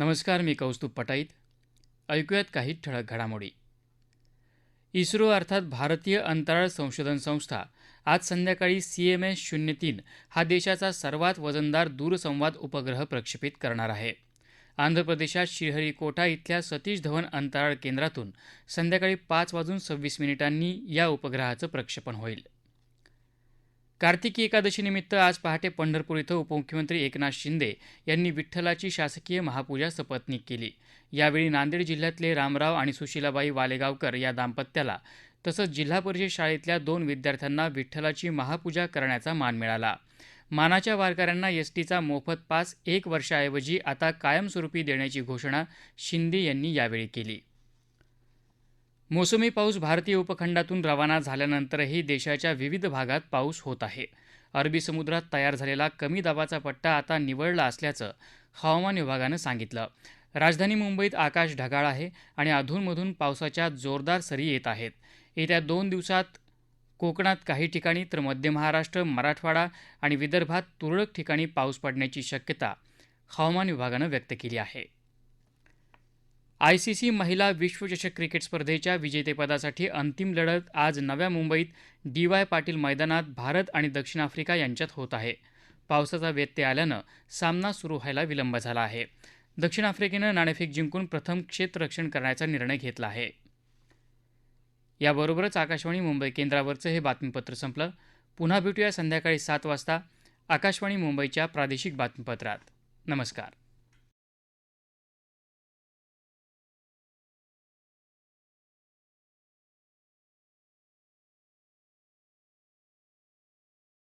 नमस्कार मी कौस्तुभ पटाईत. ऐकूयात काही ठळक घडामोडी. इस्रो अर्थात भारतीय अंतराळ संशोधन संस्था आज संध्याकाळी सी एम एस शून्य तीन हा देशाचा सर्वात वजनदार दूरसंवाद उपग्रह प्रक्षेपित करणार आहे. आंध्र प्रदेशात श्रीहरिकोटा इथल्या सतीश धवन अंतराळ केंद्रातून संध्याकाळी पाच वाजून सव्वीस मिनिटांनी या उपग्रहाचं प्रक्षेपण होईल. कार्तिकी एकादशीनिमित्त आज पहाटे पंढरपूर इथं उपमुख्यमंत्री एकनाथ शिंदे यांनी विठ्ठलाची शासकीय महापूजा सपत्नीक केली. यावेळी नांदेड जिल्ह्यातले रामराव आणि सुशीलाबाई वालेगावकर या दाम्पत्याला तसंच जिल्हा परिषद शाळेतल्या दोन विद्यार्थ्यांना विठ्ठलाची महापूजा करण्याचा मान मिळाला. मानाच्या वारकऱ्यांना एसटीचा मोफत पास एक वर्षाऐवजी आता कायमस्वरूपी देण्याची घोषणा शिंदे यांनी यावेळी केली. मोसमी पाऊस भारतीय उपखंडातून रवाना झाल्यानंतरही देशाच्या विविध भागात पाऊस होत आहे. अरबी समुद्रात तयार झालेला कमी दाबाचा पट्टा आता निवळला असल्याचं हवामान विभागानं सांगितलं. राजधानी मुंबईत आकाश ढगाळ आहे आणि अधूनमधून पावसाच्या जोरदार सरी येत आहेत. येत्या दोन दिवसात कोकणात काही ठिकाणी तर मध्य महाराष्ट्र मराठवाडा आणि विदर्भात तुरळक ठिकाणी पाऊस पडण्याची शक्यता हवामान विभागानं व्यक्त केली आहे. आयसीसी महिला विश्वचषक क्रिकेट स्पर्धेच्या विजेतेपदासाठी अंतिम लढत आज नव्या मुंबईत डी वाय पाटील मैदानात भारत आणि दक्षिण आफ्रिका यांच्यात होत आहे. पावसाचा व्यत्यय आल्यानं सामना सुरू व्हायला विलंब झाला आहे. दक्षिण आफ्रिकेनं नाणेफेक जिंकून प्रथम क्षेत्ररक्षण करण्याचा निर्णय घेतला आहे. याबरोबरच आकाशवाणी मुंबई केंद्रावरचं हे बातमीपत्र संपलं. पुन्हा भेटूया संध्याकाळी सात वाजता आकाशवाणी मुंबईच्या प्रादेशिक बातमीपत्रात. नमस्कार.